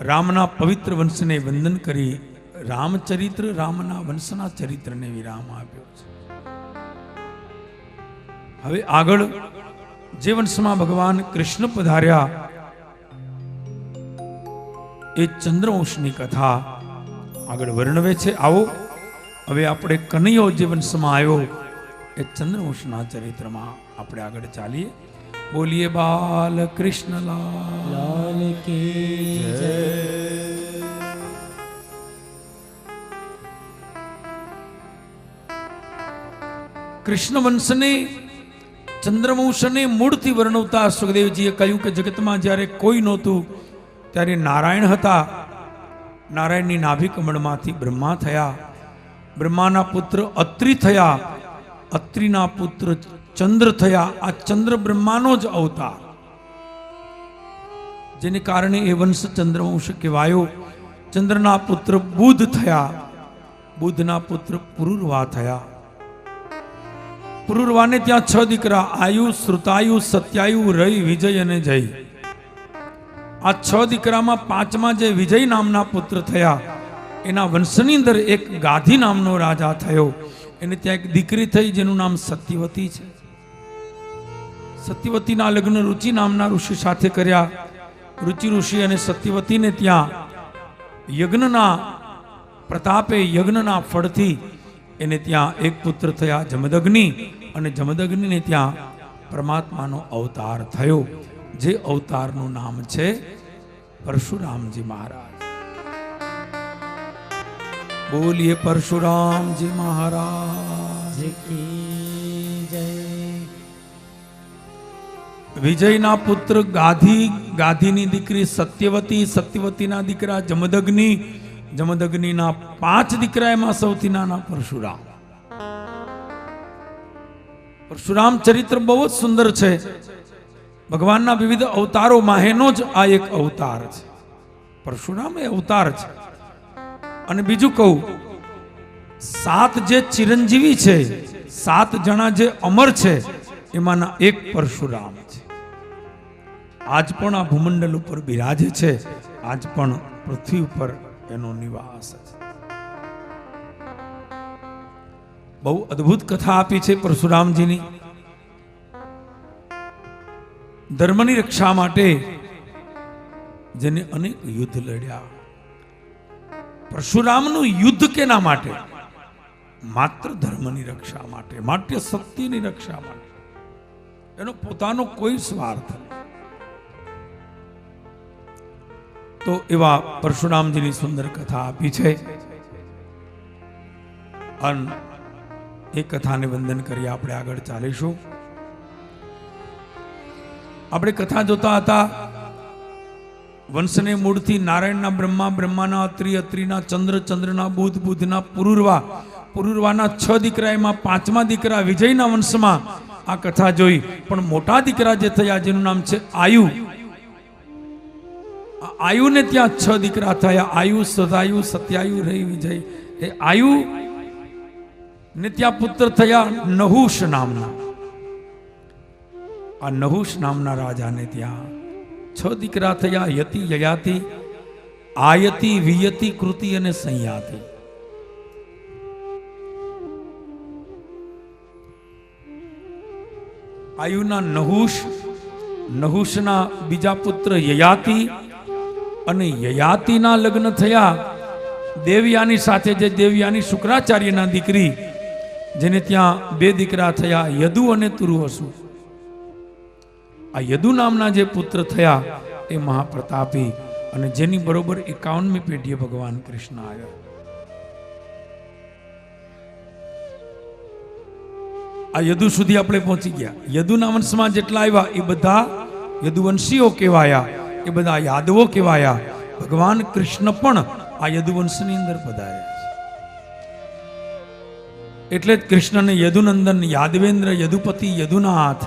રામના પવિત્ર વંશને વંદન કરી રામચરિત્ર, રામના વંશના ચરિત્રને વિરામ આપ્યો છે. હવે આગળ જે વંશમાં ભગવાન કૃષ્ણ પધાર્યા, એ ચંદ્રવંશની કથા આગળ વર્ણવે છે. આવો, હવે આપણે કનૈયો જે વંશમાં આવ્યો, એ ચંદ્રવંશના ચરિત્રમાં આપણે આગળ ચાલીએ. બોલીએ બાલ કૃષ્ણ લાલ કી જય. કૃષ્ણ વંશને ચંદ્રવંશને મૂળથી વર્ણવતા સુખદેવજીએ કહ્યું કે જગતમાં જ્યારે કોઈ નહોતું ત્યારે નારાયણ હતા. નારાયણની નાભિ કમળમાંથી બ્રહ્મા થયા. બ્રહ્માના પુત્ર અત્રિ થયા. અત્રિના પુત્ર ચંદ્ર થયા, આ ચંદ્ર બ્રહ્માનો જ અવતાર. જેને કારણે એ વંશ ચંદ્રવંશ કહેવાયો. ચંદ્રના પુત્ર બુધ થયા. બુધના પુત્ર પુરુરવા થયા. પુરુરવાને ત્યાં છ દીકરા, આયુ, શ્રુતાયુ, સત્યાયુ, રઈ, વિજય અને જય. આ છ દીકરામાં પાંચમા જે વિજય નામના પુત્ર થયા, એના વંશની અંદર એક ગાધી નામનો રાજા થયો. એને ત્યાં એક દીકરી થઈ, જેનું નામ સત્યવતી છે. સત્યવતીના લગ્ન રુચિ નામના ઋષિ સાથે કર્યા. રુચિ ઋષિ અને સત્યવતીને ત્યાં યજ્ઞના, પ્રતાપે યજ્ઞના ફળથી એને ત્યાં એક પુત્ર થયા, જમદગ્નિ. અને જમદગ્નિને ત્યાં પરમાત્માનો અવતાર થયો, જે અવતારનું નામ છે પરશુરામજી મહારાજ. બોલીએ પરશુરામજી મહારાજ. જય વિજયના પુત્ર ગાધી, ગાધીની દીકરી સત્યવતી, સત્યવતીના દીકરા જમદગ્નિ, જમદગ્નિના પાંચ દીકરા એમાં સૌથી નાના પરશુરામ. પરશુરામ ચરિત્ર બહુ જ સુંદર છે. ભગવાનના વિવિધ અવતારો માહેનો જ આ એક અવતાર છે. પરશુરામ એ અવતાર છે. અને બીજું કહું, સાત જે ચિરંજીવી છે, સાત જણા જે અમર છે, એમાંના એક પરશુરામ. આજ પણ આ ભૂમંડળ ઉપર બિરાજે છે. આજ પણ પૃથ્વી ઉપર એનો નિવાસ છે. બહુ અદ્ભુત કથા આપી છે પરશુરામજીની. ધર્મની રક્ષા માટે જેને અનેક યુદ્ધ લડ્યા. પરશુરામનું યુદ્ધ કેના માટે? માત્ર ધર્મની રક્ષા માટે માત્ર શક્તિની રક્ષા માટે. એનો પોતાનો કોઈ સ્વાર્થ તો એવા પરશુરામજીની સુંદર કથા આપી છે. અન એ કથાને વંદન કરી આપણે આગળ ચાલીશું. આપણે કથા જોતા હતા, વંશને મૂળથી નારાયણના બ્રહ્મા, બ્રહ્માના અત્રિ, અત્રિના ચંદ્ર, ચંદ્રના બુધ, બુધના પુરુરવા, પુરુરવાના છ દીકરા એમાં પાંચમા દીકરા વિજયના વંશમાં આ કથા જોઈ. પણ મોટા દીકરા જે થયા, જેનું નામ છે આયુ. આયુને ત્યાં છ દીકરા થયા આયુ સદાયુ સત્યાયુ રહી વિજય એ આયુ ને ત્યાં પુત્ર થયા નહુષ નામના આ નહુષ નામના રાજાને ત્યાં છ દીકરા થયા યતિ યયાતિ આયતિ વિયતિ કૃતિ અને સંયાતિ આયુના નહુષ નહુષના બીજા પુત્ર યયાતિ અને યયાતિના લગ્ન થયા. દેવયાની સાથે જે દેવયાની શુક્રાચાર્યના દીકરી, જેને ત્યાં બે દીકરા થયા, યદુ અને તુરુવસુ આ યદુ નામના જે પુત્ર થયા એ મહાપ્રતાપી અને જેની બરોબર એકાવનમી પેઢીએ ભગવાન કૃષ્ણ આવ્યા. આ યદુ સુધી આપણે પહોંચી ગયા. યદુના વંશમાં જેટલા આવ્યા એ બધા યદુવંશીઓ કહેવાયા. એ બધા યાદવો કહેવાયા. ભગવાન કૃષ્ણ પણ આ યદુવંશની અંદર પધાર્યા છે. એટલે જ કૃષ્ણને યદુનંદન, યાદવેન્દ્ર, યદુપતિ, યદુનાથ,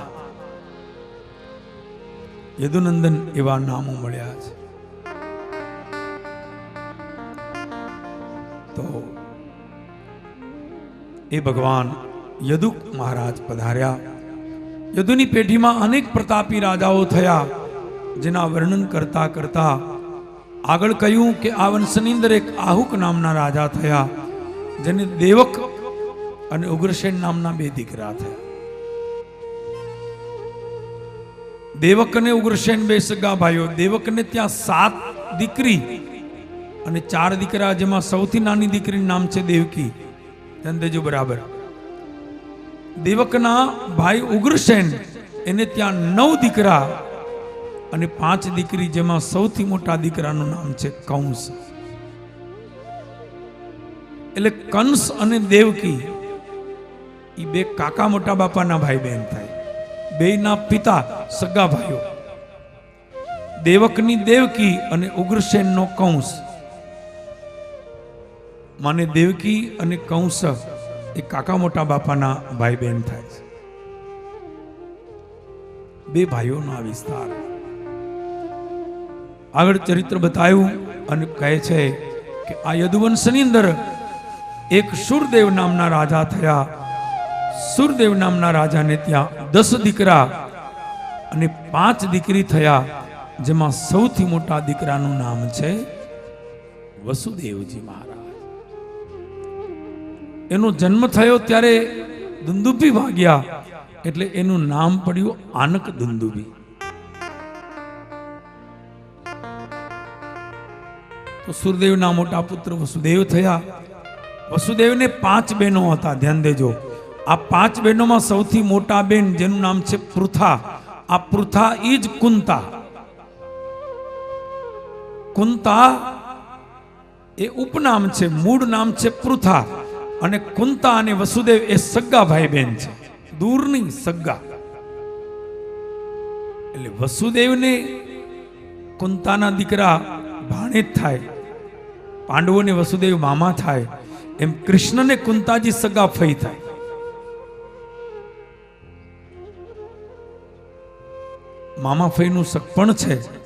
યદુનંદન એવા નામો મળ્યા છે. તો એ ભગવાન યદુ મહારાજ પધાર્યા. યદુની પેઢીમાં અનેક પ્રતાપી રાજાઓ થયા. જેના વર્ણન કરતા કરતા આગળ કહ્યું કે આ વંશની અંદર એક આહુક નામના રાજા થયા, જેને દેવક અને ઉગ્રસેન નામના બે દીકરા થયા. દેવક અને ઉગ્રસેન બે સગા ભાઈઓ. દેવકને ત્યાં સાત દીકરી અને ચાર દીકરા, જેમાં સૌથી નાની દીકરીનું નામ છે દેવકી. દેજો બરાબર. દેવકના ભાઈ ઉગ્રસેન એને ત્યાં નવ દીકરા અને પાંચ દીકરી જેમાં સૌથી મોટા દીકરાનું નામ છે કંસ. એટલે કંસ અને દેવકી એ બે કાકા મોટા બાપાના ભાઈ બહેન થાય. બેયના પિતા સગા ભાઈઓ. દેવકની દેવકી અને ઉગ્રસેનનો કંસ. માને દેવકી અને કંસ એ કાકા મોટા બાપાના ભાઈ બહેન થાય છે. બે ભાઈઓનો આ વિસ્તાર. આગળ ચરિત્ર બતાવ્યું અને કહે છે કે આ યદુવંશની અંદર એક સુરદેવ નામના રાજા થયા. સુરદેવ નામના રાજાને ત્યાં દસ દીકરા અને પાંચ દીકરી થયા, જેમાં સૌથી મોટા દીકરાનું નામ છે વસુદેવજી મહારાજ. એનો જન્મ થયો ત્યારે દુંદુભી ભાગ્યા, એટલે એનું નામ પડ્યું આનક દુંદુભી. તો સુરદેવના મોટા પુત્ર વસુદેવ થયા. વસુદેવને પાંચ બહેનો હતા, ધ્યાન દેજો. આ પાંચ બહેનોમાં સૌથી મોટા બેન જેનું નામ છે પૃથા. આ પૃથા એ જ કુંતા. કુંતા એ ઉપનામ છે, મૂળ નામ છે પૃથા. અને કુંતા અને વસુદેવ એ સગા ભાઈ બહેન છે. દૂરની સગા. એટલે વસુદેવને કુંતાના દીકરા ભાણેજ થાય. પાંડવોને વસુદેવ મામા થાય, એમ કૃષ્ણને કુંતાજી સગા ફઈ થાય. મામા ફઈનું સગપણ છે.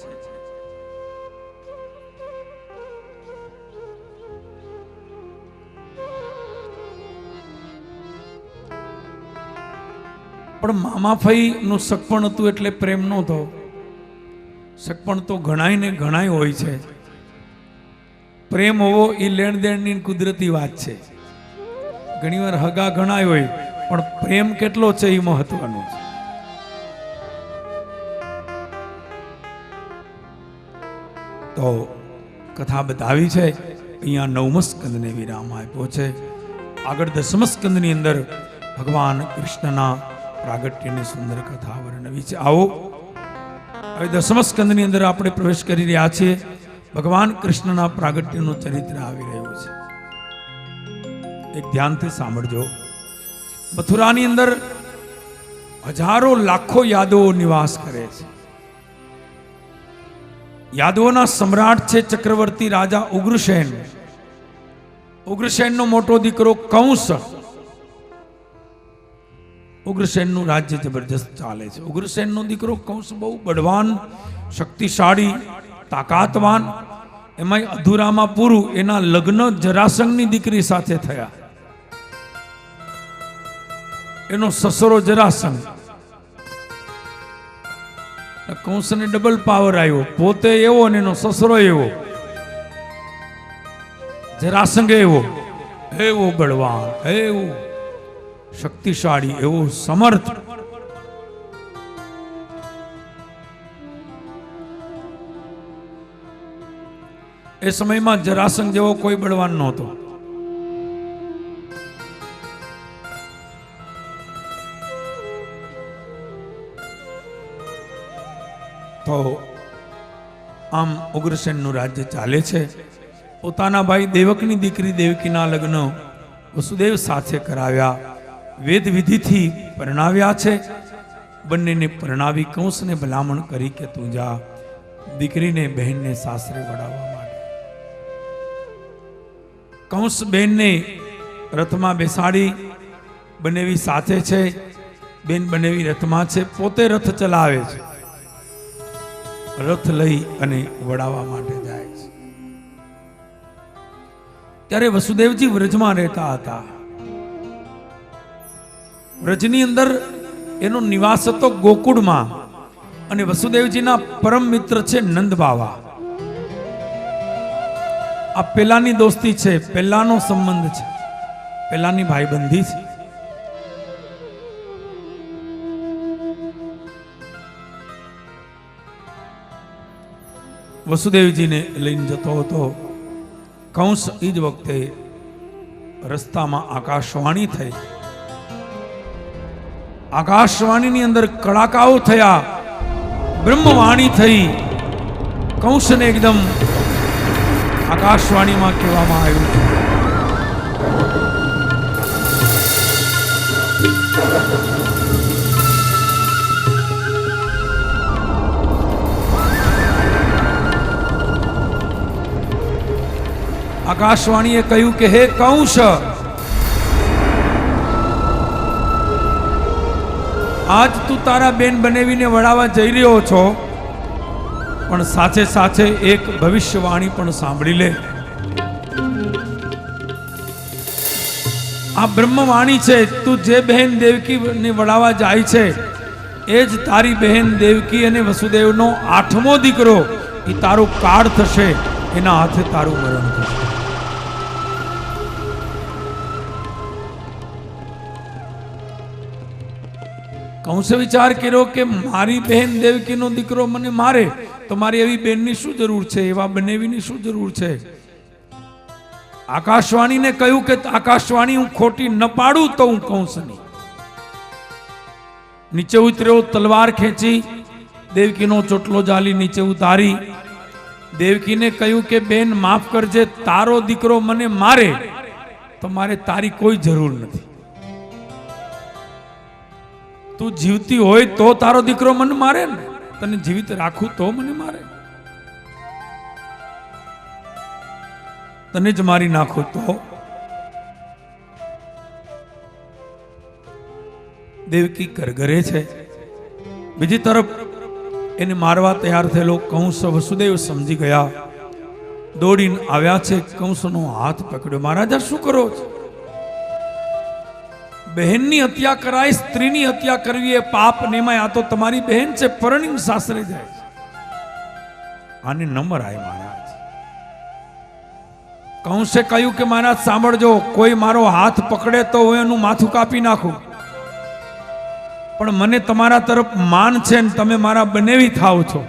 પણ મામા ફઈનું સગપણ હતું એટલે પ્રેમ નહોતો. સગપણ તો ઘણાય ને ઘણાય હોય છે. પ્રેમ હોવો એ લેણ દેણની કુદરતી વાત છે. ઘણીવાર હગા ઘણાય હોય, પણ પ્રેમ કેટલો છે એ મહત્વનું છે. તો કથા બતાવી છે, અહીંયા નવમ સ્કંદને વિરામ આપ્યો છે. આગળ દસમ સ્કંદની અંદર ભગવાન કૃષ્ણના પ્રાગટ્યની સુંદર કથા વર્ણવી છે. આવો, હવે દસમ સ્કંદની અંદર આપણે પ્રવેશ કરી રહ્યા છીએ. ભગવાન કૃષ્ણના પ્રાગટ્યનું ચરિત્ર આવી રહ્યું છે. એક ધ્યાનથી સાંભળજો. મથુરાની અંદર હજારો લાખો યાદવો નિવાસ કરે છે. યાદવોના સમ્રાટ છે ચક્રવર્તી રાજા ઉગ્રસેન. ઉગ્રસેનનો મોટો દીકરો કંસ. ઉગ્રસેનનું રાજ્ય જબરજસ્ત ચાલે છે. ઉગ્રસેનનો દીકરો કંસ બહુ બળવાન, શક્તિશાળી તાકાતવાન, એમાંય અધૂરામાં પૂરું, એના લગ્ન જરાસંઘની દીકરી સાથે થયા. એનો સસરો જરાસંઘ. કંસને ડબલ પાવર આવ્યો. પોતે એવો ને એનો સસરો એવો. જરાસંઘ એવો. એવો બળવાન એવો શક્તિશાળી, એવો સમર્થ. એ સમયમાં જરાસંઘ જેવો કોઈ બળવાન નહોતો. તો આમ ઉગ્રસેનનું રાજ્ય ચાલે છે. પોતાના ભાઈ દેવકની દીકરી દેવકીના લગ્ન વસુદેવ સાથે કરાવ્યા. વેદ વિધિથી પરણાવ્યા છે. બંનેને પરણાવી કંસને ભલામણ કરી કે તું જા. દીકરીને બહેનને સાસરે વડાવવા માટે કંસ બહેનને રથમાં બેસાડી બનેવી સાથે છે. બેન બનેવી રથમાં છે. પોતે રથ ચલાવે છે. રથ લઈ અને વડાવવા માટે જાય છે. ત્યારે વસુદેવજી વ્રજમાં રહેતા હતા. વ્રજની અંદર એનો નિવાસ હતો ગોકુળમાં અને વસુદેવજીના પરમ મિત્ર છે નંદ બાવા આ પેલાની દોસ્તી છે, પેલાનો સંબંધ છે, પેલાની ભાઈબંધી છે. વસુદેવજીને લઈને જતો હતો. કંસ એ જ વખતે રસ્તામાં આકાશવાણી થઈ. આકાશવાણીની અંદર કડાકાઓ થયા. બ્રહ્મવાણી થઈ. કંસને એકદમ આકાશવાણીમાં કહેવામાં આવ્યું આકાશવાણીએ કહ્યું કે, હે કૌશ આજ તું તારા બેન બનેવીને વળાવવા જઈ રહ્યો છો. પણ સાથે સાથે એક ભવિષ્યવાણી પણ સાંભળી લે. આ બ્રહ્મવાણી છે, તું જે બહેન દેવકીને વળાવવા જાય છે, એ જ તારી બહેન દેવકી અને વસુદેવનો આઠમો દીકરો, એ તારો કાળ થશે, એના હાથે તારું મરણ થશે. કંસે વિચાર કર્યો કે મારી બહેન દેવકીનો દીકરો મને મારે તો મારી એવી બેનની શું જરૂર છે? એવા બનેવીની શું જરૂર છે? આકાશવાણીને કહ્યું કે આકાશવાણી હું ખોટી ન પાડું તો હું કંસની નીચે ઉતર્યો, તલવાર ખેંચી, દેવકીનો ચોટલો જાલી નીચે ઉતારી. દેવકીને કહ્યું કે, બેન, માફ કરજે, તારો દીકરો મને મારે, તો મારે તારી કોઈ જરૂર નથી. તું જીવતી હોય તો તારો દીકરો મને મારે ને. તને જીવિત રાખું તો મને મારે. તને જ મારી નાખું તો. દેવકી કરગરે છે. બીજી તરફ એને મારવા તૈયાર થયેલો કંસ વસુદેવ સમજી ગયા. દોડીને આવ્યા છે, કંસનો હાથ પકડ્યો. મહારાજા શું કરો છો? બહેનની હત્યા કરાય સ્ત્રીની હત્યા કરવી એ પાપ નેમાય આ તો તમારી બહેન છે પરણીમ સાસરે જાય છે. આને નંબર આય મહારાજ. કંસે કહ્યું કે, મહારાજ, સાંભળજો, કોઈ મારો હાથ પકડે તો હું એનું માથું કાપી નાખું. પણ મને તમારા તરફ માન છે ને તમે મારા બનેવી થાવ છો.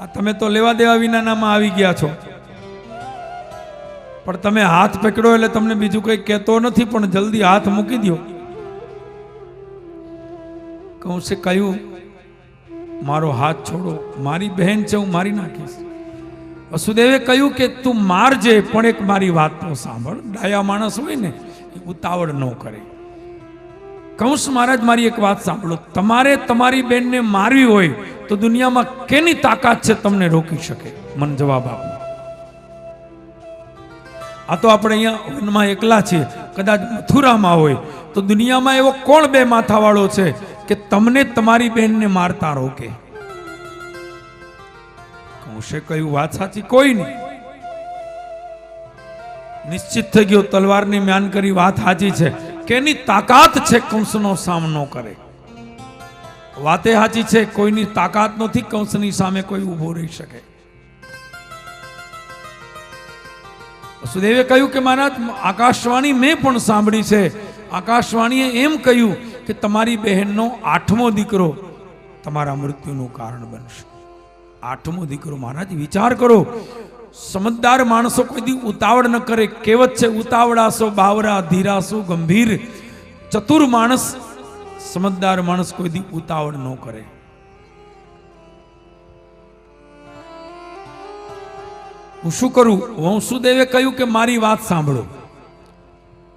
આ તમે તો લેવા દેવા વિનાનામાં આવી ગયા છો. પણ તમે હાથ પકડો એટલે તમને બીજું કંઈ કહેતો નથી, પણ જલ્દી હાથ મૂકી દો કંસે કહ્યું, મારો હાથ છોડો, મારી બહેન છે, હું મારી નાખીશ. વસુદેવે કહ્યું કે, તું મારજે, પણ એક મારી વાત તો સાંભળ. ડાયા માણસ હોય ને, એ ઉતાવળ ન કરે. કંસ મહારાજ, મારી એક વાત સાંભળો. તમારે તમારી બહેનને મારવી હોય, તો દુનિયામાં કેની તાકાત છે તમને રોકી શકે? મન જવાબ આપો. આ તો આપણે અહીંયા વનમાં એકલા છીએ. કદાચ મથુરામાં હોય. તો દુનિયામાં એવો કોણ બે માથાવાળો છે કે તમને તમારી બેનને મારતા રોકે? કૌશે કહ્યું, વાત સાચી કોઈ નહીં. નિશ્ચિત થઈ ગયો, તલવારની મ્યાન કરી વાત સાચી છે. કે એની તાકાત છે કંસનો સામનો કરે? વાતે સાચી છે, કોઈની તાકાત નથી, કંસની સામે કોઈ ઊભો રહી શકે. વસુદેવે કહ્યું કે મહારાજ, આકાશવાણી મેં પણ સાંભળી છે. આકાશવાણીએ એમ કહ્યું કે તમારી બહેનનો આઠમો દીકરો તમારા મૃત્યુનું કારણ બનશે. આઠમો દીકરો મહારાજ, વિચાર કરો. સમજદાર માણસો કોઈ દી ઉતાવળ ન કરે. કહેવત છે ઉતાવળાસો બાવરા ધીરાસો ગંભીર. ચતુર માણસ, સમજદાર માણસ કોઈ દી ઉતાવળ ન કરે. હું શું કરું? વંશુદેવે કહ્યું કે મારી વાત સાંભળો.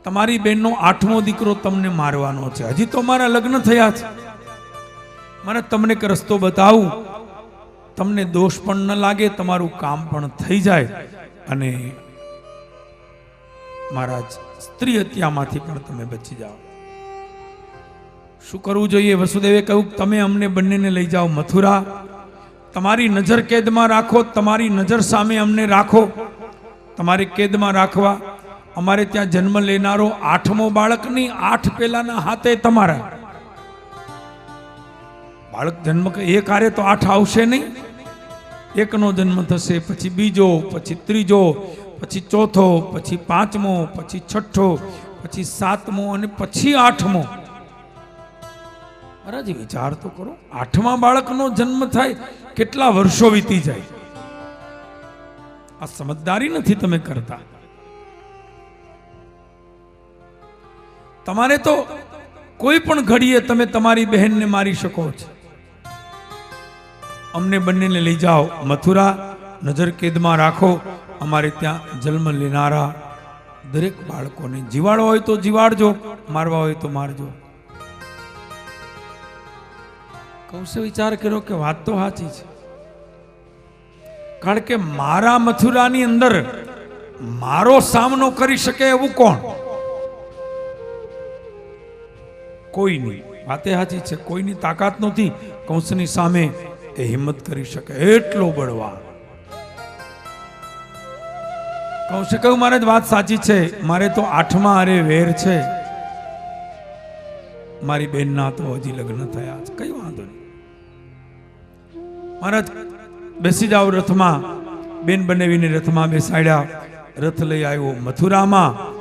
તમારી બેનનો આઠમો દીકરો તમને મારવાનો છે. હજી તો મારા લગ્ન થયા છે. મને તમને એક રસ્તો બતાવું. તમને દોષ પણ ન લાગે, તમારું કામ પણ થઈ જાય. અને મહારાજ સ્ત્રી હત્યામાંથી પણ તમે બચી જાઓ. શું કરવું જોઈએ? વસુદેવે કહ્યું, તમે અમને બંનેને લઈ જાઓ મથુરા. તમારી નજર કેદમાં રાખો, તમારી નજર સામે અમને રાખો. તમારે કેદમાં રાખવા, અમારે ત્યાં જન્મ લેનારો આઠમો બાળકની આઠ પેલાના હાથે તમારા. બાળક જન્મ એ કાર્ય તો આઠ આવશે નહીં. એકનો જન્મ થશે, પછી બીજો, પછી ત્રીજો, પછી ચોથો, પછી પાંચમો, પછી છઠ્ઠો, પછી સાતમો અને પછી આઠમો. મહારાજ વિચાર તો કરો, આઠમા બાળકનો જન્મ થાય કેટલા વર્ષો વીતી જાય? આ સમજદારી નથી તમે કરતા. તમારે તો કોઈ પણ ઘડીએ તમે તમારી બહેનને મારી શકો છો. અમને બંનેને લઈ જાઓ. મથુરા નજર કેદમાં રાખો. અમારે ત્યાં જન્મ લેનારા દરેક બાળકોને જીવાડો હોય તો જીવાડજો, મારવા હોય તો મારજો. કૌશે વિચાર કર્યો કે વાત તો સાચી છે. કારણ કે મારા મથુરાની અંદર મારો સામનો કરી શકે એવું કોણ? કોઈ નહીં વાતે સાચી છે, કોઈની તાકાત નથી કૌશની સામે એ હિંમત કરી શકે એટલો બળવાન. કૌશે કહ્યું, મારે વાત સાચી છે, મારે તો આઠમા અરે વેર છે. મારી બેનના તો હજી લગ્ન થયા છે. કઈ વાંધો નહીં. મહારાજ, બેસી જાઓ રથમાં. બેન બનેવીને રથમાં બેસાડ્યા. રથ લઈ આવ્યો મથુરામાં.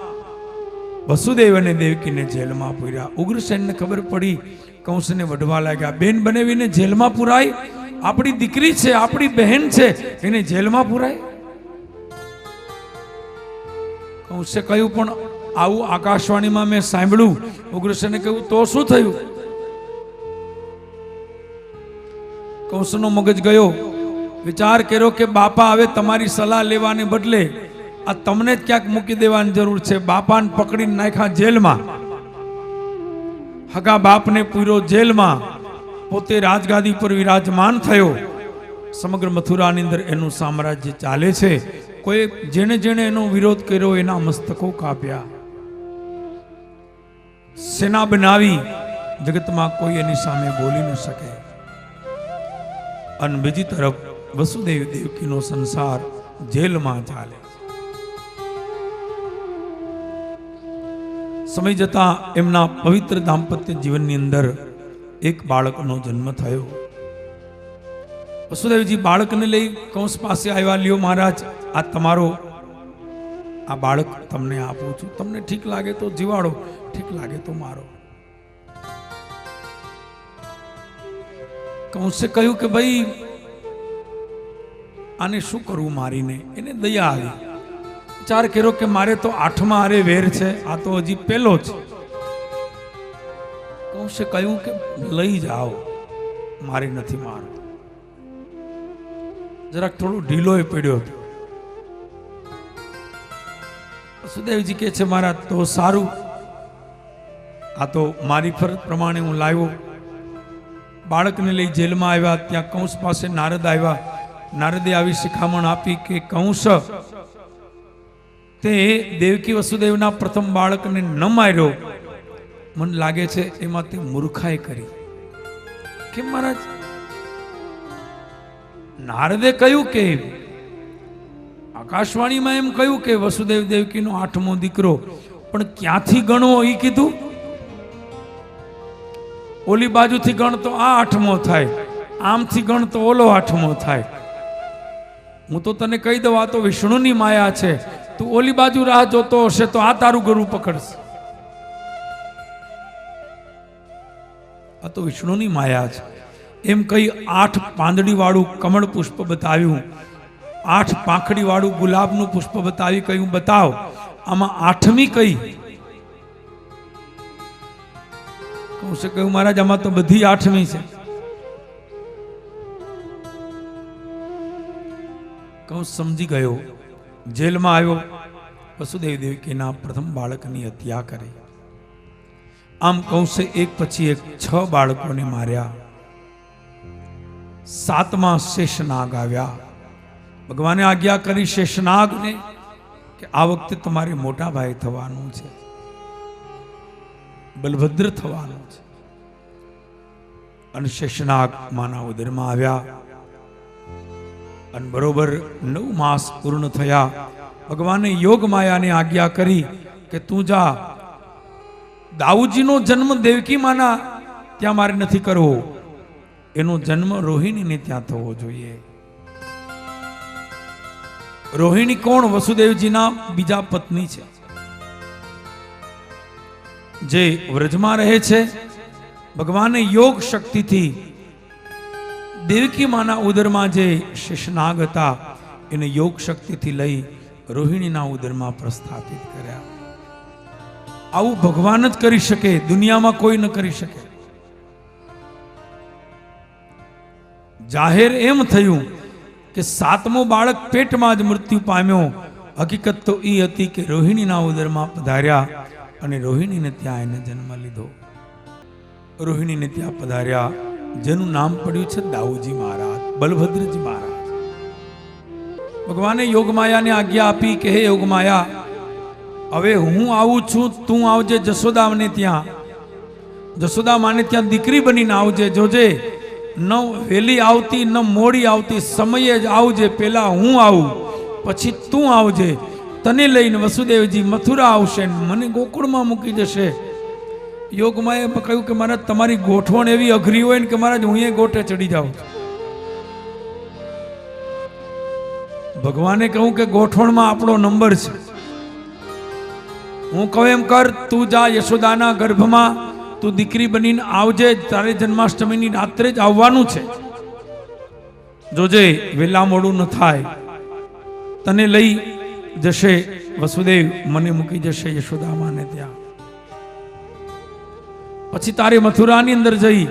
વસુદેવ અને દેવકીને જેલમાં પૂર્યા. ઉગ્રસેનને ખબર પડી, કંસને વઢવા લાગ્યા. બેન બનેવીને જેલમાં પુરાય? આપણી દીકરી છે, આપણી બહેન છે, એને જેલમાં પુરાય? કંસે કહ્યું પણ આવું આકાશવાણીમાં મેં સાંભળ્યું. ઉગ્રસેને કહ્યું, તો શું થયું? કંસનો મગજ ગયો. વિચાર કર્યો કે બાપા હવે તમારી સલાહ લેવાને બદલે આ તમને જ ક્યાંક મૂકી દેવાની જરૂર છે. બાપાને પકડીને નાખ્યા જેલમાં. હગા બાપને પૂર્યો જેલમાં. પોતે રાજગાદી પર વિરાજમાન થયો. સમગ્ર મથુરાની અંદર એનું સામ્રાજ્ય ચાલે છે. કોઈ જેણે જેણે એનો વિરોધ કર્યો, એના મસ્તકો કાપ્યા. સેના બનાવી જગતમાં કોઈ એની સામે બોલી ન શકે. અને બીજી તરફ વસુદેવ દેવકીનો સંસાર જેલમાં ચાલે સમય જતા એમના પવિત્ર દાંપત્ય જીવનની અંદર એક બાળકનો જન્મ થયો. વસુદેવજી બાળકને લઈ કંસ પાસે આવ્યા, લ્યો મહારાજ, આ તમારો, આ બાળક તમને આપું છું. તમને ઠીક લાગે તો જીવાડો. ઠીક લાગે તો મારો. કંસે કહ્યું કે ભાઈ, આને શું કરવું મારીને? એને દયા આવી. વિચાર કર્યો કે મારે તો આઠમા હારે વેર છે, આ તો હજી પેલો જ. કંસે કહ્યું કે લઈ જાઓ, મારી નથી મારો જરાક થોડું ઢીલોય પડ્યો હતો. સુદેવજી કે છે મારા તો સારું. આ તો મારી ફરજ પ્રમાણે હું લાવ્યો. બાળકને લઈ જેલમાં આવ્યા, ત્યાં કંસ પાસે નારદ આવ્યા. નારદે આવી શિખામણ આપી કે, કંસ, તે દેવકી વસુદેવના પ્રથમ બાળકને ન માર્યો. મને લાગે છે એમાં તે મૂર્ખાએ કરી. કેમ મહારાજ? નારદે કહ્યું કે, આકાશવાણીમાં એમ કહ્યું કે, વસુદેવ દેવકીનો આઠમો દીકરો. પણ ક્યાંથી ગણવો એ કીધું? ઓલી બાજુથી ગણતો આ આઠમો થાય, આમથી ગણતો ઓલો આઠમો થાય. હું તો તને કહી દઉં, આ તો વિષ્ણુની માયા છે. તું ઓલી બાજુ રાહ જોતો હશે તો આ તારું ગરું પકડશે. આ તો વિષ્ણુની માયા છે. એમ કહી આઠ પાંદડીવાળું કમળ પુષ્પ બતાવ્યું. આઠ પાંખડીવાળું ગુલાબનું પુષ્પ બતાવી કહ્યું, બતાવ. આમાં આઠમી કઈ? કંસે કહ્યું મહારાજ આમાં તો બધી આઠમી છે. કંસ સમજી ગયો. જેલમાં આવ્યો. વસુદેવ દેવકીના પ્રથમ બાળકની હત્યા કરી. આમ કૌશે એક પછી એક છ બાળકોને માર્યા. સાતમા શેષનાગ આવ્યા. ભગવાને આજ્ઞા કરી શેષનાગને કે આ વખતે તમારે મોટા ભાઈ થવાનું છે. બલભદ્ર થવાનું છે. અને શેષનાગ માના ઉદરમાં આવ્યા. અને બરોબર નવ માસ પૂર્ણ થયા. ભગવાને યોગ માયાને આજ્ઞા કરી કે તું જા. દાઉજીનો જન્મ દેવકી માના ત્યાં મારે નથી કરવો. એનો જન્મ રોહિણીને ત્યાં થવો જોઈએ. રોહિણી કોણ? વસુદેવજીના બીજા પત્ની છે. જે વ્રજમાં રહે છે ભગવાને યોગ શક્તિથી દેવકી માના ઉદરમાં જે શેષનાગ હતા, એને યોગ શક્તિથી લઈ રોહિણીના ઉદરમાં પ્રસ્થાપિત કર્યા. આવું ભગવાન જ કરી શકે, દુનિયામાં કોઈ ન કરી શકે. જાહેર એમ થયું કે સાતમો બાળક પેટમાં જ મૃત્યુ પામ્યો. હકીકત તો એ હતી કે રોહિણીના ઉદરમાં પધાર્યા અને રોહિણીને ત્યાં એને જન્મ લીધો. રોહિણીને ત્યાં પધાર્યા. જેનું નામ પડ્યું છે દાઉજી મહારાજ, બલભદ્રજી મહારાજ. ભગવાને યોગમાયાને આજ્ઞા આપી કે, હે યોગમાયા, હવે હું આવું છું, તું આવજે જશોદાને ત્યાં. જશોદા માને ત્યાં દીકરી બનીને આવજે, જોજે. ન વહેલી આવતી, ન મોડી આવતી, સમયે જ આવજે, પેલા હું આવું, પછી તું આવજે. તને લઈને વસુદેવજી મથુરા આવશે મને ગોકુળમાં મૂકી જશે યોગમાં એમ કહ્યું કે મારા તમારી ગોઠવણ એવી અઘરી હોય ને કે મારા હું એ ગોટે ચડી જાઉં ભગવાને કહું કે ગોઠવણમાં આપણો નંબર છે. હું કહું એમ કર, તું જા યશોદાના ગર્ભમાં, તું દીકરી બનીને આવજે, તારે જન્માષ્ટમીની રાત્રે જ આવવાનું છે. જોજે, વેલા મોડું ન થાય. તને લઈ જશે, વસુદેવ મને મૂકી જશે યશોદામાને ત્યાં. પછી તારે મથુરાની અંદર જઈ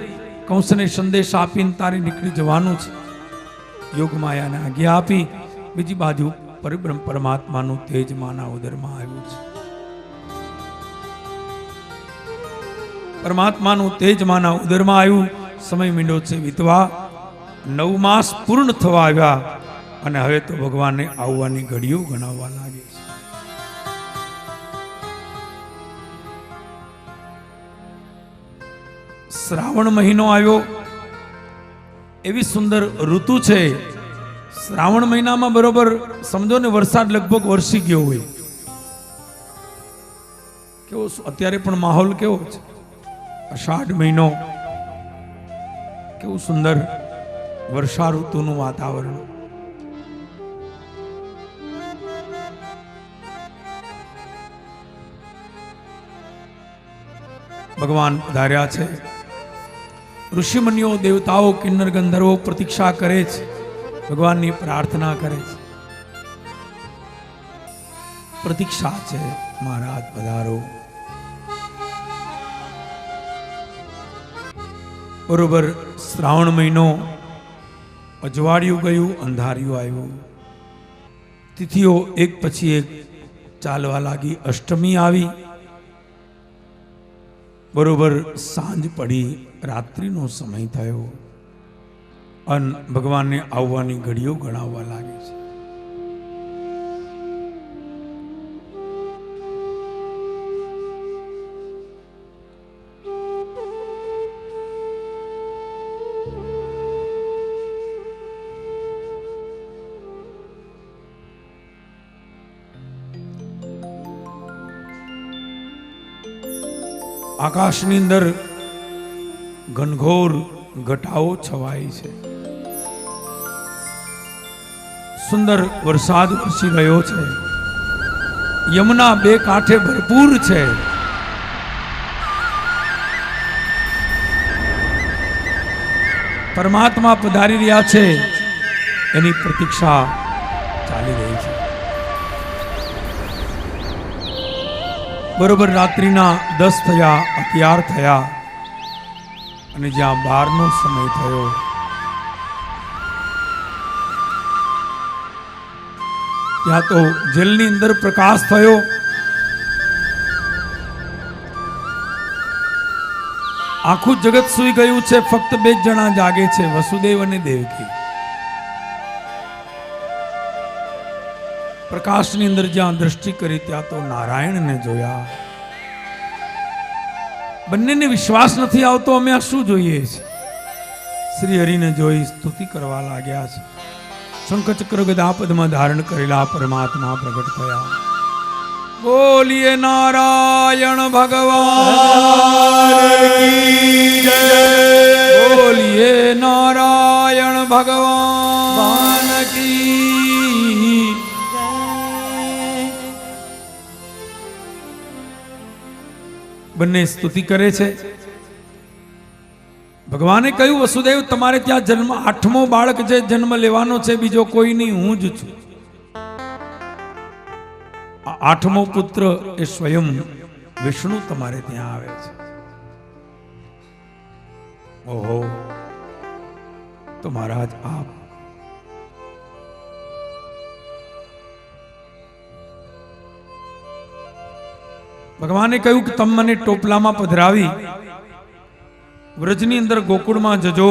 કંસને સંદેશ આપીને તારે નીકળી જવાનું છે. યોગ માયાને આજ્ઞા આપી, બીજી બાજુ પરિબ્રહ્મ પરમાત્માનું તેજ માના ઉદરમાં આવ્યું છે. પરમાત્માનું તેજ માના ઉદરમાં આવ્યું, સમય મીંડો છે વીતવા, નવ માસ પૂર્ણ થવા આવ્યા. અને હવે તો ભગવાનને આવવાની ઘડીઓ ગણાવવા લાગે છે. શ્રાવણ મહિનો આવ્યો. એવી સુંદર ઋતુ છે. શ્રાવણ મહિનામાં બરોબર સમજો ને વરસાદ લગભગ વરસી ગયો હોય. કેવો અત્યારે પણ માહોલ કેવો છે? અષાઢ મહિનો. કેવું સુંદર વર્ષા ઋતુનું વાતાવરણ. ભગવાન ધાર્યા છે. ઋષિમુનિઓ દેવતાઓ કિન્નર ગંધર્વો પ્રતીક્ષા કરે છે. ભગવાનની પ્રાર્થના કરે છે. પ્રતીક્ષા છે મહારાજ પધારો. બરોબર શ્રાવણ મહિનો અજવાળિયું ગયું, અંધારિયું આવ્યું. તિથિઓ એક પછી એક ચાલવા લાગી. અષ્ટમી આવી. બરોબર સાંજ પડી રાત્રિનો સમય થયો. અન ભગવાનને આવવાની ઘડીઓ ગણાવવા લાગે છે. આકાશની અંદર ઘનઘોર ઘટાઓ છવાય છે. સુંદર વરસાદ વરસી રહ્યો છે. યમુના બે કાંઠે ભરપૂર છે. પરમાત્મા પધારી રહ્યા છે. એની પ્રતીક્ષા બરોબર રાત્રિના દસ થયા, અગિયાર થયા અને જ્યાં બારનો સમય થયો, ત્યાં તો જેલની અંદર પ્રકાશ થયો. આખું જગત સુઈ ગયું છે, ફક્ત બે જણા જાગે છે, વસુદેવ અને દેવકી. પ્રકાશની અંદર જ્યાં દ્રષ્ટિ કરી ત્યાં તો નારાયણને જોયા. બંનેને વિશ્વાસ નથી આવતો અમે આ શું જોઈએ છે? શ્રી હરિને જોઈ સ્તુતિ કરવા લાગ્યા છે. શંખચક્ર ગદા પદમાં ધારણ કરેલા પરમાત્મા પ્રગટ થયા. બોલીએ નારાયણ ભગવાન. બોલીએ નારાયણ ભગવાન. બંને સ્તુતિ કરે છે. ભગવાને કહ્યું, વસુદેવ, તમારે ત્યાં જન્મ, આઠમો બાળક જે જન્મ લેવાનો છે, બીજો કોઈ નહીં, હું જ છું. આઠમો પુત્ર એ સ્વયં વિષ્ણુ તમારે ત્યાં આવે છે. ઓહો. તો મહારાજ, આપ ભગવાને કહ્યું કે તમે મને ટોપલામાં પધરાવી, વ્રજની અંદર ગોકુળમાં જજો.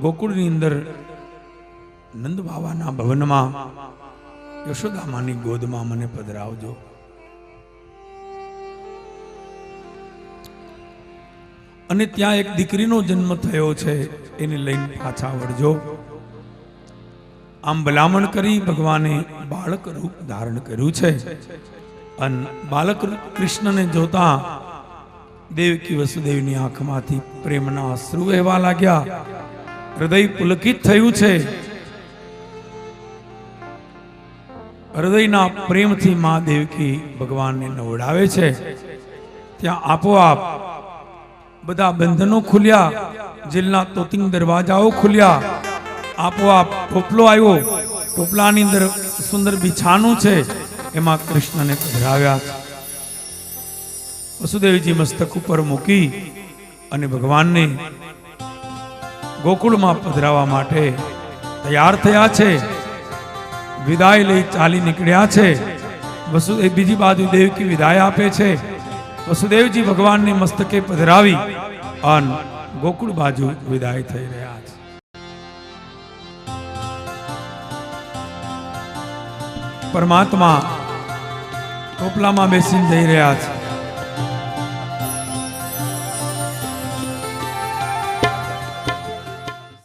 ગોકુળની અંદર નંદ બાબાના ભવનમાં, યશોદામાની ગોદમાં મને પધરાવજો. અને ત્યાં એક દીકરીનો જન્મ થયો છે, એને લઈને પાછા વળજો. આમ ભલામણ કરી ભગવાને બાળક રૂપ ધારણ કર્યું છે. અને બાલક કૃષ્ણને જોતા દેવકી વસુદેવની આંખમાંથી પ્રેમના અશ્રુ વહેવા લાગ્યા. હૃદય પુલકિત થયું છે. હૃદયના પ્રેમથી મા દેવકી ભગવાનને નવડાવે છે. ત્યાં આપોઆપ બધા બંધનો ખુલ્યા, જેલના તોતિંગ દરવાજાઓ ખુલ્યા. આપોઆપ ટોપલો આવ્યો. ટોપલાની અંદર સુંદર બિછાનું છે. એમાં કૃષ્ણને પધરાવ્યા. વસુદેવજી મસ્તક ઉપર મૂકી અને ભગવાનને ગોકુળમાં પધરાવા માટે તૈયાર થયા છે. વિદાય લઈ ચાલી નીકળ્યા છે. વસુદેવ બીજી બાજુ દેવકી વિદાય આપે છે. વસુદેવજી ભગવાનને મસ્તકે પધરાવી અને ગોકુળ બાજુ વિદાય થઈ રહ્યા છે. પરમાત્મા ટોપલામાં બેસીને જઈ રહ્યા છે